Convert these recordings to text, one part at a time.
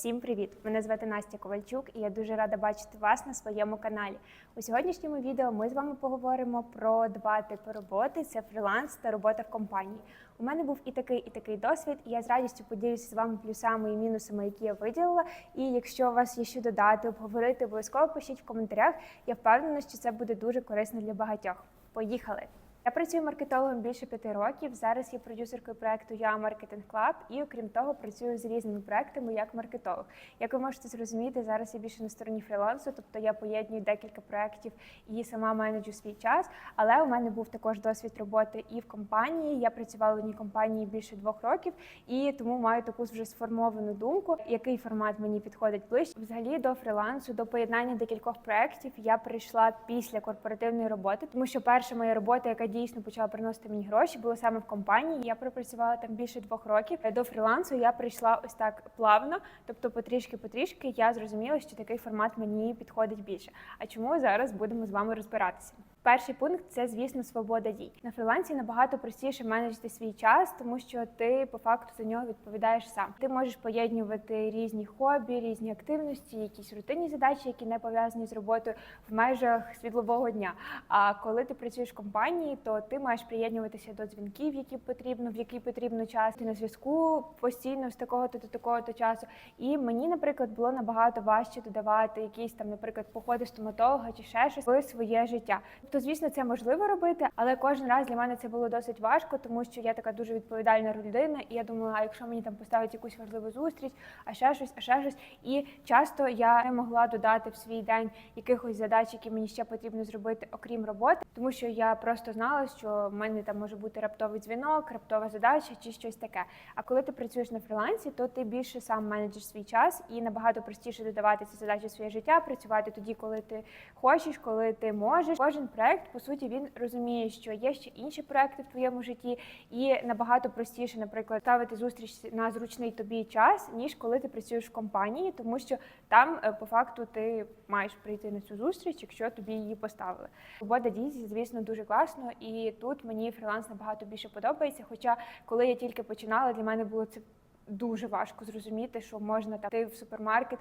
Всім привіт! Мене звати Настя Ковальчук, і я дуже рада бачити вас на своєму каналі. У сьогоднішньому відео ми з вами поговоримо про два типи роботи: це фріланс та робота в компанії. У мене був і такий, і такий досвід, і я з радістю поділюся з вами плюсами і мінусами, які я виділила. І якщо у вас є що додати, обговорити, обов'язково пишіть в коментарях. Я впевнена, що це буде дуже корисно для багатьох. Поїхали! Я працюю маркетологом більше п'яти років. Зараз є продюсеркою проекту Я Маркетинг Клаб і окрім того працюю з різними проектами як маркетолог. Як ви можете зрозуміти, зараз я більше на стороні фрілансу, тобто я поєдную декілька проєктів і сама менеджу свій час. Але у мене був також досвід роботи і в компанії. Я працювала в одній компанії більше двох років, і тому маю таку вже сформовану думку, який формат мені підходить ближче. Взагалі до фрілансу, до поєднання декількох проєктів я прийшла після корпоративної роботи, тому що перша моя робота, яка дійсно почала приносити мені гроші, було саме в компанії. Я пропрацювала там більше двох років. До фрілансу я прийшла ось так плавно, тобто потрішки-потрішки я зрозуміла, що такий формат мені підходить більше. А чому зараз будемо з вами розбиратися? Перший пункт це, звісно, свобода дій. На фрілансі набагато простіше менеджити свій час, тому що ти по факту за нього відповідаєш сам. Ти можеш поєднувати різні хобі, різні активності, якісь рутинні задачі, які не пов'язані з роботою в межах світлового дня. А коли ти працюєш в компанії, то ти маєш приєднуватися до дзвінків, які потрібно, в який потрібно час. Ти на зв'язку постійно з такого то до такого то часу. І мені, наприклад, було набагато важче додавати якісь там, наприклад, походи стоматолога чи ще щось в своє життя. Тобто, звісно, це можливо робити, але кожен раз для мене це було досить важко, тому що я така дуже відповідальна людина, і я думала, а якщо мені там поставить якусь важливу зустріч, а ще щось, а ще щось. І часто я не могла додати в свій день якихось задач, які мені ще потрібно зробити, окрім роботи, тому що я просто знала, що в мене там може бути раптовий дзвінок, раптова задача чи щось таке. А коли ти працюєш на фрілансі, то ти більше сам менеджер свій час і набагато простіше додавати ці задачі в своє життя, працювати тоді, коли ти хочеш, коли ти можеш. Кожен проект, по суті, він розуміє, що є ще інші проекти в твоєму житті, і набагато простіше, наприклад, ставити зустріч на зручний тобі час, ніж коли ти працюєш в компанії, тому що там е, по факту ти маєш прийти на цю зустріч, якщо тобі її поставили. Свобода дій, звісно, дуже класно, і тут мені фріланс набагато більше подобається. Хоча, коли я тільки починала, для мене було це. Дуже важко зрозуміти, що можна там йти в супермаркет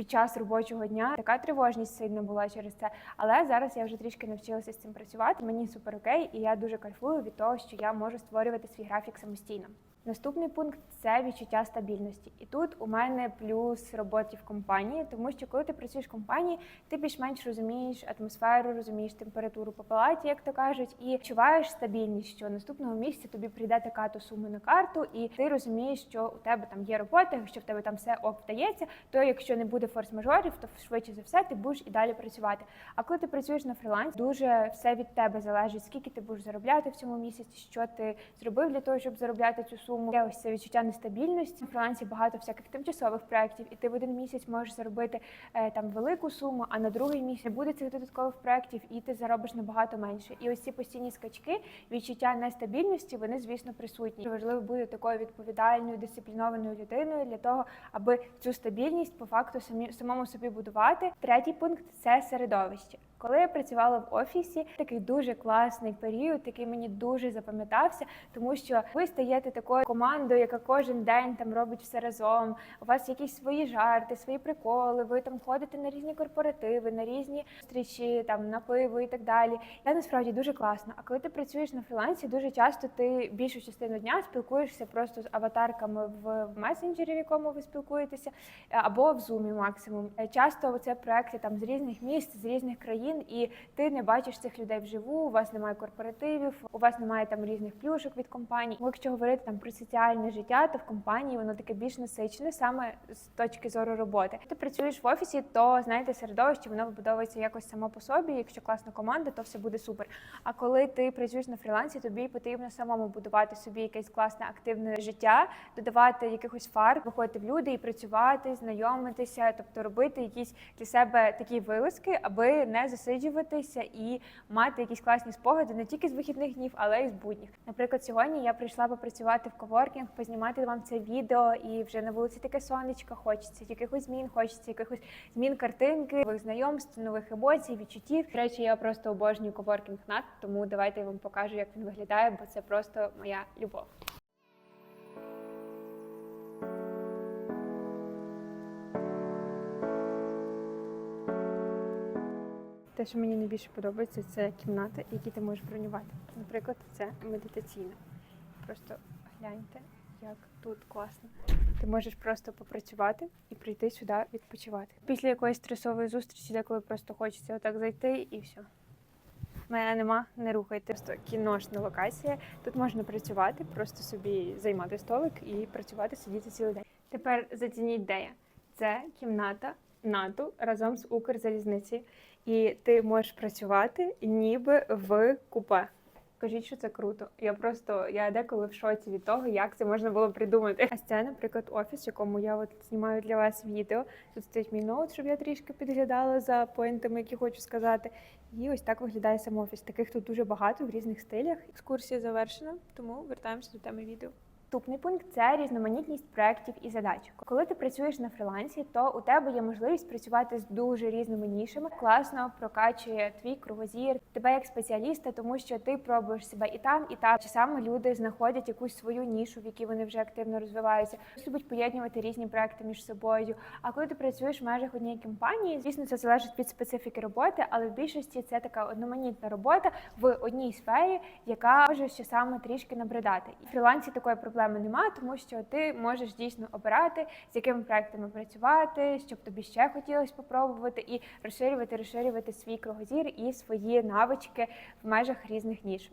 під час робочого дня. Така тривожність сильно була через це. Але зараз я вже трішки навчилася з цим працювати. Мені супер окей, і я дуже кайфую від того, що я можу створювати свій графік самостійно. Наступний пункт це відчуття стабільності. І тут у мене плюс роботи в компанії, тому що коли ти працюєш в компанії, ти більш-менш розумієш атмосферу, розумієш температуру по палаті, як то кажуть, і відчуваєш стабільність, що наступного місяця тобі прийде така то сума на карту, і ти розумієш, що у тебе там є робота, якщо в тебе там все ок вдається, то якщо не буде форс-мажорів, то швидше за все ти будеш і далі працювати. А коли ти працюєш на фрілансі, дуже все від тебе залежить, скільки ти будеш заробляти в цьому місяці, що ти зробив для того, щоб заробляти цю суму. Є ось це відчуття нестабільності. На фрілансі багато всяких тимчасових проєктів, і ти в один місяць можеш заробити е, там велику суму, а на другий місяць буде цих додаткових проєктів, і ти заробиш набагато менше. І ось ці постійні скачки, відчуття нестабільності, вони звісно присутні. Важливо бути такою відповідальною, дисциплінованою людиною для того, аби цю стабільність по факту самі самому собі будувати. Третій пункт це середовище. Коли я працювала в офісі, такий дуже класний період, який мені дуже запам'ятався, тому що ви стаєте такою командою, яка кожен день там робить все разом. У вас якісь свої жарти, свої приколи. Ви там ходите на різні корпоративи, на різні зустрічі, там на пиво і так далі. Це насправді дуже класно. А коли ти працюєш на фрілансі, дуже часто ти більшу частину дня спілкуєшся просто з аватарками в месенджері, в якому ви спілкуєтеся, або в зумі максимум. Часто це проекти там з різних міст, з різних країн і ти не бачиш цих людей вживу. У вас немає корпоративів, у вас немає там різних плюшок від компаній. Якщо говорити там про соціальне життя, то в компанії воно таке більш насичене саме з точки зору роботи. Ти працюєш в офісі, то знаєте, середовище воно вибудовується якось само по собі. Якщо класна команда, то все буде супер. А коли ти працюєш на фрілансі, тобі потрібно самому будувати собі якесь класне активне життя, додавати якихось фар, виходити в люди і працювати, знайомитися, тобто робити якісь для себе такі вилазки, аби не пересиджуватися і мати якісь класні спогади не тільки з вихідних днів, але й з будніх. Наприклад, сьогодні я прийшла попрацювати в коворкінг, познімати вам це відео, і вже на вулиці таке сонечко. Хочеться якихось змін, хочеться якихось змін картинки, нових знайомств, нових емоцій, відчуттів. До речі, я просто обожнюю коворкінг над, тому давайте я вам покажу, як він виглядає, бо це просто моя любов. Те, що мені найбільше подобається, це кімната, які ти можеш бронювати. Наприклад, це медитаційна. Просто гляньте, як тут класно. Ти можеш просто попрацювати і прийти сюди відпочивати. Після якоїсь стресової зустрічі, деколи просто хочеться отак зайти і все. Мене нема, не рухайте. Просто кіношна локація. Тут можна працювати, просто собі займати столик і працювати, сидіти цілий день. Тепер зацініть де я. Це кімната НАТО разом з Укрзалізниці. І ти можеш працювати ніби в купе. Кажіть, що це круто. Я просто я деколи в шоці від того, як це можна було придумати. А це, наприклад, офіс, якому я от знімаю для вас відео. Тут стоїть мій ноут, щоб я трішки підглядала за поінтами, які хочу сказати. І ось так виглядає сам офіс. Таких тут дуже багато в різних стилях. Екскурсія завершена, тому вертаємося до теми відео. Наступний пункт це різноманітність проєктів і задач. Коли ти працюєш на фрілансі, то у тебе є можливість працювати з дуже різними нішами. Класно прокачує твій кругозір, тебе як спеціаліста, тому що ти пробуєш себе і там, і там. Часами люди знаходять якусь свою нішу, в якій вони вже активно розвиваються. Любить поєднувати різні проекти між собою. А коли ти працюєш в межах однієї компанії, звісно, це залежить від специфіки роботи, але в більшості це така одноманітна робота в одній сфері, яка може ще саме трішки набридати. І в такої проблеми немає, тому що ти можеш дійсно обирати, з якими проектами працювати, щоб тобі ще хотілося попробувати, і розширювати, розширювати свій кругозір і свої навички в межах різних ніж.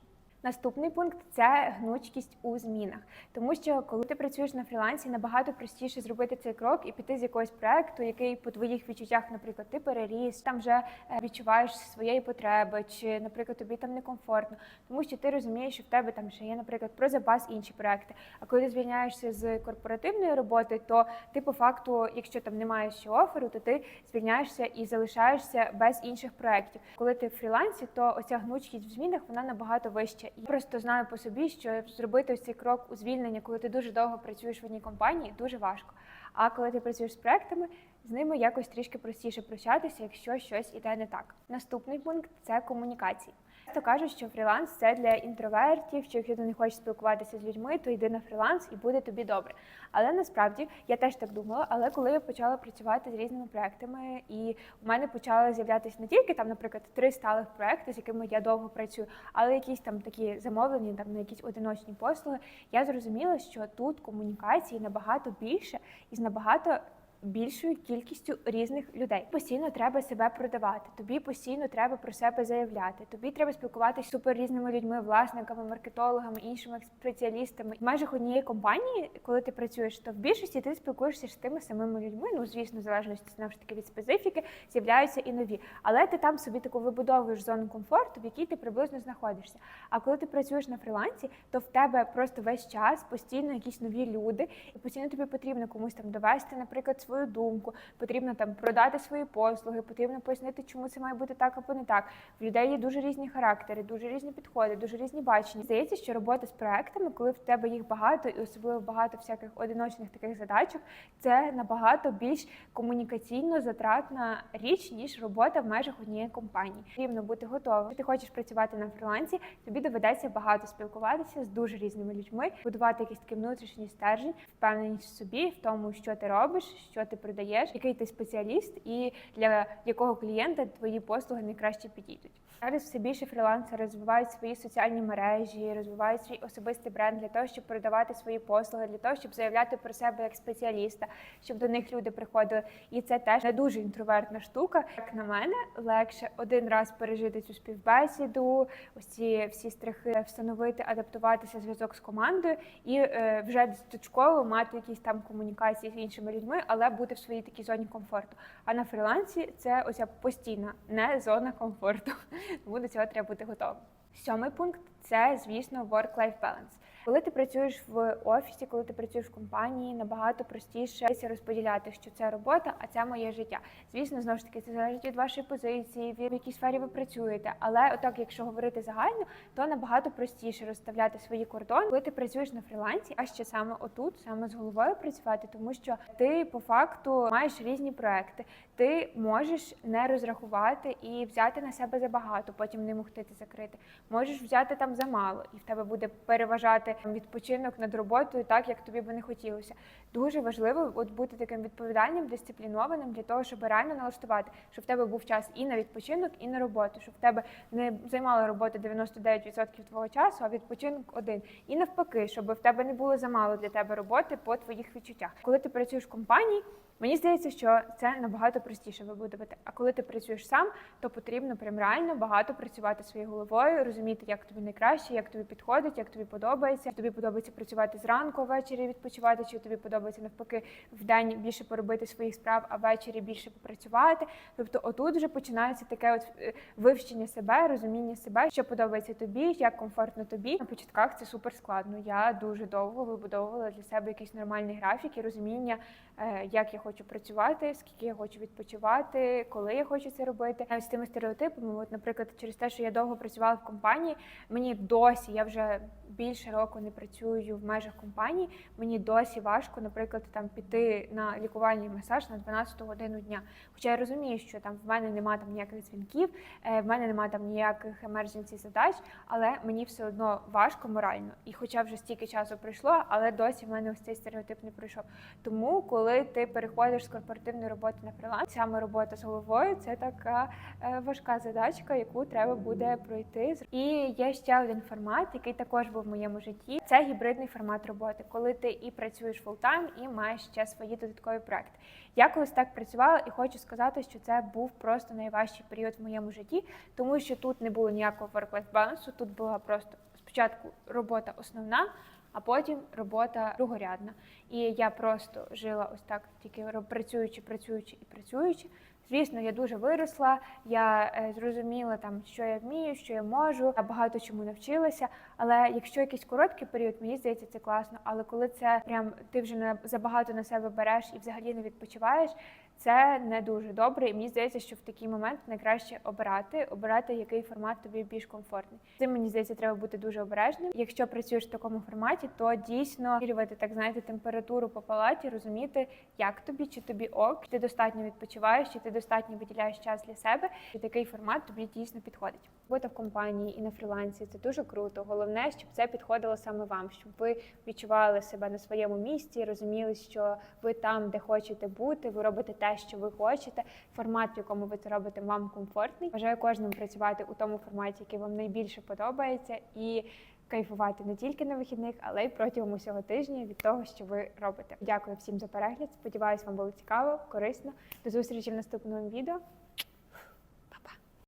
Наступний пункт це гнучкість у змінах, тому що коли ти працюєш на фрілансі, набагато простіше зробити цей крок і піти з якогось проекту, який по твоїх відчуттях, наприклад, ти переріс, там вже е, відчуваєш своєї потреби, чи, наприклад, тобі там некомфортно, тому що ти розумієш, що в тебе там ще є, наприклад, про запас інші проекти. А коли ти звільняєшся з корпоративної роботи, то ти по факту, якщо там немає ще оферу, то ти звільняєшся і залишаєшся без інших проєктів. Коли ти в фрілансі, то оця гнучкість в змінах вона набагато вища. І просто знаю по собі, що зробити ось цей крок у звільнення, коли ти дуже довго працюєш в одній компанії, дуже важко. А коли ти працюєш з проектами, з ними якось трішки простіше прощатися, якщо щось іде не так. Наступний пункт це комунікації. Часто кажуть, що фріланс це для інтровертів, що якщо ти не хочеш спілкуватися з людьми, то йди на фріланс і буде тобі добре. Але насправді я теж так думала. Але коли я почала працювати з різними проектами, і у мене почали з'являтися не тільки там, наприклад, три сталих проекти, з якими я довго працюю, але якісь там такі замовлені, там на якісь одиночні послуги, я зрозуміла, що тут комунікації набагато більше і з набагато більшою кількістю різних людей. Постійно треба себе продавати. Тобі постійно треба про себе заявляти. Тобі треба спілкуватися з супер різними людьми, власниками, маркетологами, іншими спеціалістами. В межах однієї компанії, коли ти працюєш, то в більшості ти спілкуєшся з тими самими людьми. Ну звісно, в залежності знову ж таки від специфіки, з'являються і нові. Але ти там собі таку вибудовуєш зону комфорту, в якій ти приблизно знаходишся. А коли ти працюєш на фрілансі, то в тебе просто весь час постійно якісь нові люди, і постійно тобі потрібно комусь там довести, наприклад, свою думку, потрібно там продати свої послуги, потрібно пояснити, чому це має бути так або не так. В людей є дуже різні характери, дуже різні підходи, дуже різні бачення. Здається, що робота з проектами, коли в тебе їх багато, і особливо багато всяких одиночних таких задачок, це набагато більш комунікаційно затратна річ, ніж робота в межах однієї компанії. Потрібно бути готовим. Ти хочеш працювати на фрілансі, тобі доведеться багато спілкуватися з дуже різними людьми, будувати якийсь такий внутрішній стержень, впевненість в собі, в тому, що ти робиш, що ти продаєш, який ти спеціаліст, і для якого клієнта твої послуги найкраще підійдуть. Зараз все більше фрілансери розвивають свої соціальні мережі, розвивають свій особистий бренд для того, щоб продавати свої послуги, для того, щоб заявляти про себе як спеціаліста, щоб до них люди приходили. І це теж не дуже інтровертна штука. Як на мене, легше один раз пережити цю співбесіду, ось ці всі страхи встановити, адаптуватися зв'язок з командою і е, вже достатково мати якісь там комунікації з іншими людьми, але бути в своїй такій зоні комфорту. А на фрілансі це оця постійна не зона комфорту. Тому до цього треба бути готовим. Сьомий пункт це, звісно, work-life balance. Коли ти працюєш в офісі, коли ти працюєш в компанії, набагато простіше розподіляти, що це робота, а це моє життя. Звісно, знову ж таки, це залежить від вашої позиції, в якій сфері ви працюєте. Але отак, якщо говорити загально, то набагато простіше розставляти свої кордони, коли ти працюєш на фрілансі, а ще саме отут, саме з головою працювати, тому що ти по факту маєш різні проекти. Ти можеш не розрахувати і взяти на себе забагато, потім не могти це закрити. Можеш взяти там замало, і в тебе буде переважати відпочинок над роботою, так як тобі би не хотілося. Дуже важливо от бути таким відповідальним, дисциплінованим для того, щоб реально налаштувати, щоб в тебе був час і на відпочинок, і на роботу, щоб в тебе не займала робота 99% твого часу, а відпочинок один. І навпаки, щоб в тебе не було замало для тебе роботи по твоїх відчуттях. Коли ти працюєш в компанії. Мені здається, що це набагато простіше вибудувати. А коли ти працюєш сам, то потрібно прям реально багато працювати своєю головою, розуміти, як тобі найкраще, як тобі підходить, як тобі подобається. Тобі подобається працювати зранку, ввечері відпочивати, чи тобі подобається навпаки в день більше поробити своїх справ, а ввечері більше попрацювати. Тобто, отут вже починається таке от е, вивчення себе, розуміння себе, що подобається тобі, як комфортно тобі. На початках це супер складно. Я дуже довго вибудовувала для себе якийсь нормальний графік і розуміння, е, як я хочу працювати, скільки я хочу відпочивати, коли я хочу це робити. Навіть з тими стереотипами, от, наприклад, через те, що я довго працювала в компанії, мені досі я вже більше року не працюю в межах компанії. Мені досі важко, наприклад, там піти на лікувальний масаж на 12 годину дня. Хоча я розумію, що там в мене немає там ніяких дзвінків, е, в мене немає там ніяких емердженсі задач, але мені все одно важко морально. І хоча вже стільки часу пройшло, але досі в мене ось цей стереотип не пройшов. Тому, коли ти переходиш з корпоративної роботи на фриланс, саме робота з головою це така е, важка задачка, яку треба буде пройти. І є ще один формат, який також був в моєму житті. Це гібридний формат роботи, коли ти і працюєш фултайм, і маєш ще свої додаткові проекти. Я колись так працювала і хочу сказати, що це був просто найважчий період в моєму житті, тому що тут не було ніякого work-life балансу, тут була просто спочатку робота основна. А потім робота другорядна. І я просто жила ось так, тільки працюючи, працюючи і працюючи. Звісно, я дуже виросла. Я е, зрозуміла там, що я вмію, що я можу. Я багато чому навчилася. Але якщо якийсь короткий період, мені здається, це класно. Але коли це прям ти вже на забагато на себе береш і взагалі не відпочиваєш, це не дуже добре. І мені здається, що в такий момент найкраще обирати, обирати який формат тобі більш комфортний. Цим мені здається, треба бути дуже обережним. Якщо працюєш в такому форматі, то дійсно мірювати, так знаєте, температуру по палаті, розуміти, як тобі, чи тобі ок, чи ти достатньо відпочиваєш, чи ти достатньо виділяєш час для себе, чи такий формат тобі дійсно підходить. Робота в компанії і на фрілансі це дуже круто. Головне, щоб це підходило саме вам, щоб ви відчували себе на своєму місці, розуміли, що ви там, де хочете бути, ви робите те, що ви хочете. Формат, в якому ви це робите, вам комфортний. Бажаю кожному працювати у тому форматі, який вам найбільше подобається, і кайфувати не тільки на вихідних, але й протягом усього тижня від того, що ви робите. Дякую всім за перегляд. Сподіваюсь, вам було цікаво, корисно. До зустрічі в наступному відео.